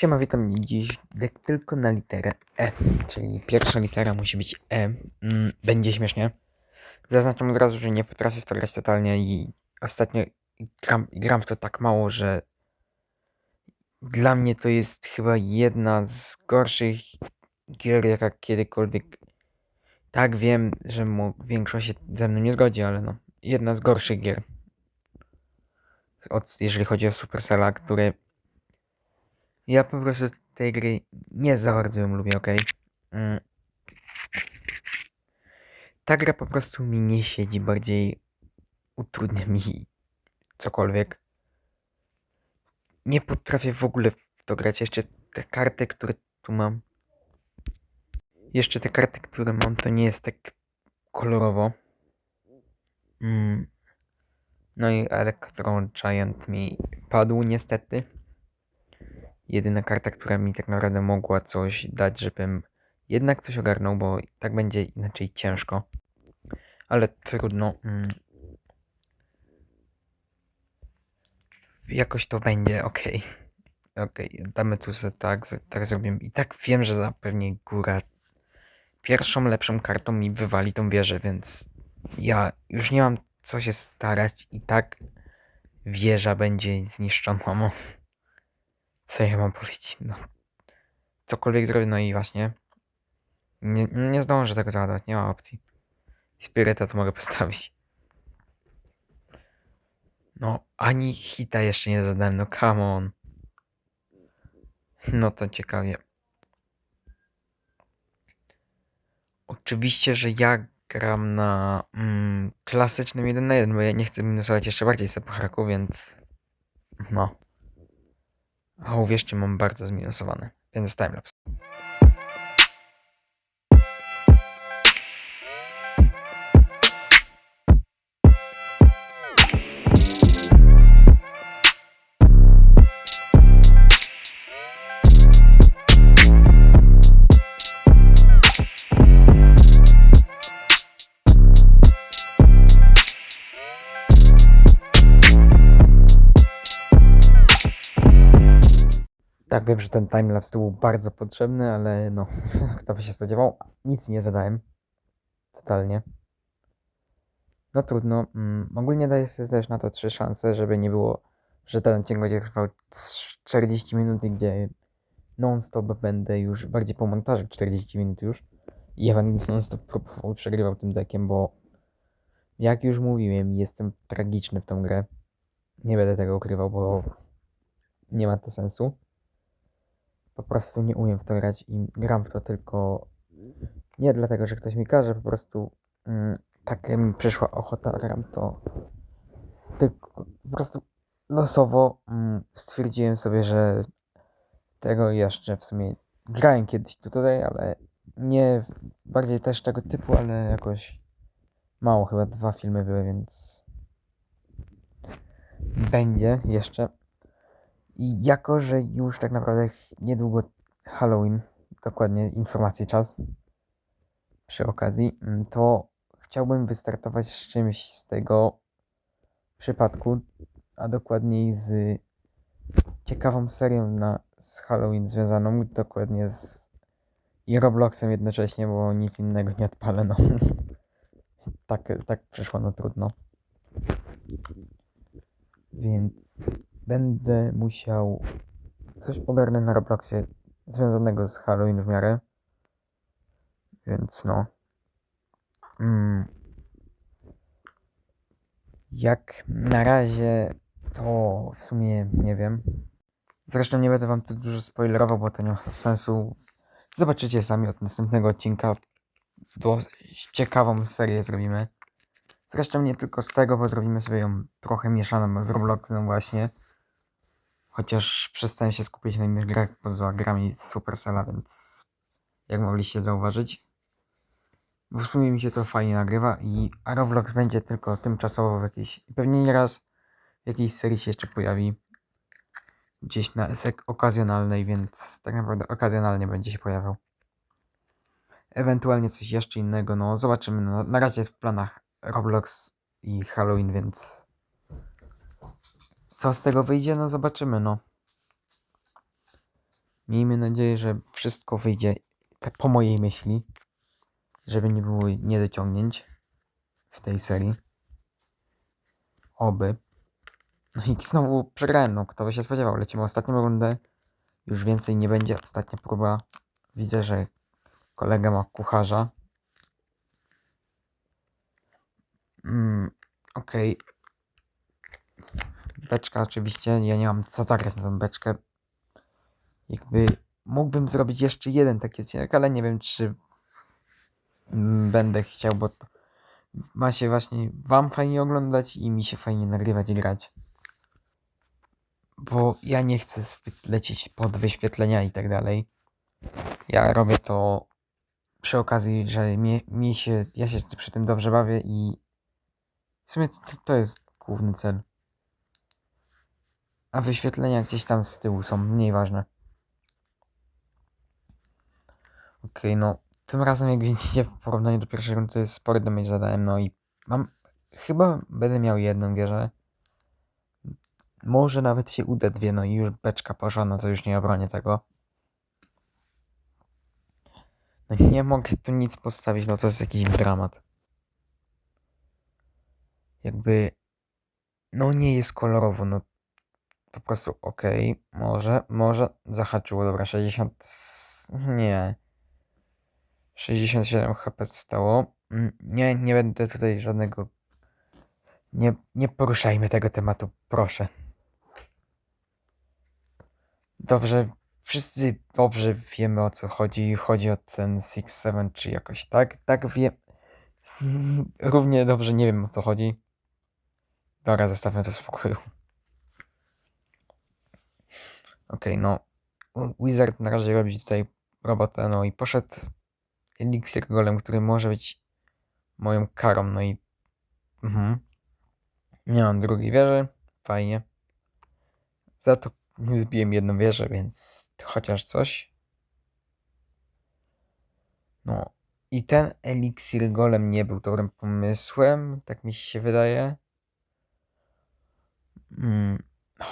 Siema, witam dziś dek tylko na literę E, czyli pierwsza litera musi być E. Mm, będzie śmiesznie. Zaznaczam od razu, że nie potrafię w to grać totalnie i ostatnio gram, gram w to tak mało, że dla mnie to jest chyba jedna z gorszych gier, jaka kiedykolwiek. Tak, wiem, że mo- większość się ze mną nie zgodzi, ale no, jedna z gorszych gier. Od, jeżeli chodzi o Supercella, które ja po prostu tej gry nie za bardzo ją lubię, okej? Mm. Ta gra po prostu mi nie siedzi, bardziej utrudnia mi cokolwiek. Nie potrafię w ogóle w to grać. Jeszcze te karty, które tu mam. Jeszcze te karty, które mam, to nie jest tak kolorowo. Mm. No i Electro Giant mi padł niestety. Jedyna karta, która mi tak naprawdę mogła coś dać, żebym jednak coś ogarnął, bo tak będzie inaczej ciężko. Ale trudno. Mm. Jakoś to będzie, okej. Okej, damy tu sobie tak, tak zrobimy. I tak wiem, że zapewnie góra pierwszą lepszą kartą mi wywali tą wieżę, więc ja już nie mam co się starać i tak wieża będzie zniszczona. Co ja mam powiedzieć? No. Cokolwiek zrobię, no i właśnie. Nie, nie zdążę tego załadować, nie ma opcji. Spiryta to mogę postawić. No, ani hita jeszcze nie zadałem, no come on. No to ciekawie. Oczywiście, że ja gram na mm, klasycznym 1 na 1, bo ja nie chcę minusować jeszcze bardziej sepucharaku, więc no. A uwierzcie, mam bardzo zminusowane, więc timelapse. Wiem, że ten timelapse był bardzo potrzebny, ale no, kto by się spodziewał, nic nie zadałem. Totalnie. No trudno. Mm, ogólnie daję sobie też na to trzy szanse, żeby nie było, że ten odcinek będzie trwał 40 minut, gdzie non-stop będę już, bardziej po montażu 40 minut już. I ja będę non-stop próbował przegrywał tym dekiem, bo jak już mówiłem, jestem tragiczny w tą grę. Nie będę tego ukrywał, bo nie ma to sensu po prostu nie umiem w to grać i gram w to tylko nie dlatego, że ktoś mi każe, po prostu mm, tak mi przyszła ochota, gram to tylko po prostu losowo mm, stwierdziłem sobie, że tego jeszcze w sumie grałem kiedyś tu tutaj, ale nie bardziej też tego typu, ale jakoś mało, chyba dwa filmy były, więc będzie jeszcze. I jako, że już tak naprawdę niedługo Halloween, dokładnie informacji czas przy okazji, mm, to chciałbym wystartować z czymś z tego przypadku, a dokładniej z ciekawą serią na, z Halloween związaną dokładnie z i Robloxem jednocześnie, bo nic innego nie odpalę, no. tak, tak przyszło, no trudno. Więc będę musiał coś ogarnąć na Robloxie związanego z Halloween w miarę. Więc no. Mm. Jak na razie to w sumie nie wiem. Zresztą nie będę wam tu dużo spoilerował, bo to nie ma sensu. Zobaczycie sami od następnego odcinka. Dość ciekawą serię zrobimy. Zresztą nie tylko z tego, bo zrobimy sobie ją trochę mieszaną z Robloxem właśnie. Chociaż przestałem się skupić na innych grach poza grami z Supercella, więc jak mogliście zauważyć. Bo w sumie mi się to fajnie nagrywa i Roblox będzie tylko tymczasowo w jakiejś, pewnie nieraz w jakiejś serii się jeszcze pojawi. Gdzieś na sek okazjonalnej, więc tak naprawdę okazjonalnie będzie się pojawiał. Ewentualnie coś jeszcze innego, no zobaczymy. No, na razie jest w planach Roblox i Halloween, więc co z tego wyjdzie, no zobaczymy, no. Miejmy nadzieję, że wszystko wyjdzie tak po mojej myśli, żeby nie było niedociągnięć w tej serii. Oby. No i znowu przegrałem, no kto by się spodziewał. Lecimy ostatnią rundę. Już więcej nie będzie. Ostatnia próba. Widzę, że kolega ma kucharza. Mm, Okej. Beczka oczywiście. Ja nie mam co zagrać na tą beczkę. Jakby mógłbym zrobić jeszcze jeden taki odcinek, ale nie wiem czy będę chciał, bo to ma się właśnie wam fajnie oglądać i mi się fajnie nagrywać i grać. Bo ja nie chcę zbyt lecieć pod wyświetlenia i tak dalej. Ja robię to przy okazji, że mi się, ja się przy tym dobrze bawię i w sumie to, to jest główny cel. A wyświetlenia gdzieś tam z tyłu są mniej ważne. Okej, no tym razem jak widzicie w porównaniu do pierwszej rundy to jest spory damage zadałem, no i mam, chyba będę miał jedną wieżę. Może nawet się uda dwie, no i już beczka poszła, no to już nie obronię tego. No nie mogę tu nic postawić, no to jest jakiś dramat. Jakby, no nie jest kolorowo, no po prostu okej, może, może zahaczyło, dobra, 60, s- nie. 67 HP stało. Mm, Nie, nie będę tutaj żadnego, nie, nie poruszajmy tego tematu, proszę. Dobrze, wszyscy dobrze wiemy o co chodzi. Chodzi o ten 6-7 czy jakoś tak. Tak wiem. Równie dobrze nie wiem o co chodzi. Dobra, zostawmy to w spokoju. Okej, no. Wizard na razie robi tutaj robotę, no i poszedł Elixir Golem, który może być moją karą, no i... Mhm. Nie mam drugiej wieży, fajnie. Za to zbiłem jedną wieżę, więc chociaż coś. No i ten Elixir Golem nie był dobrym pomysłem, tak mi się wydaje. Mm,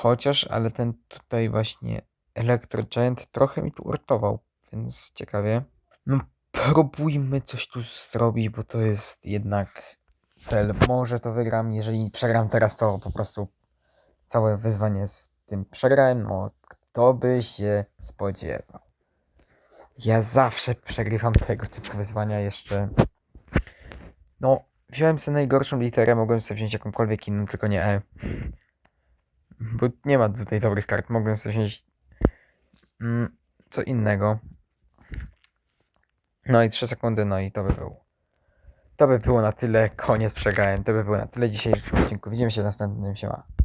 chociaż, ale ten tutaj właśnie Electro Giant trochę mi tu urtował, więc ciekawie. No próbujmy coś tu zrobić, bo to jest jednak cel. Może to wygram, jeżeli przegram teraz, to po prostu całe wyzwanie z tym przegrałem. No, kto by się spodziewał. Ja zawsze przegrywam tego typu wyzwania jeszcze. No, wziąłem sobie najgorszą literę, mogłem sobie wziąć jakąkolwiek inną, tylko nie E. Bo nie ma tutaj dobrych kart. Mogłem sobie wziąć mm, co innego. No i 3 sekundy, no i to by było. To by było na tyle. Koniec, przegrałem. To by było na tyle dzisiejszym odcinku. Widzimy się w następnym. Siema.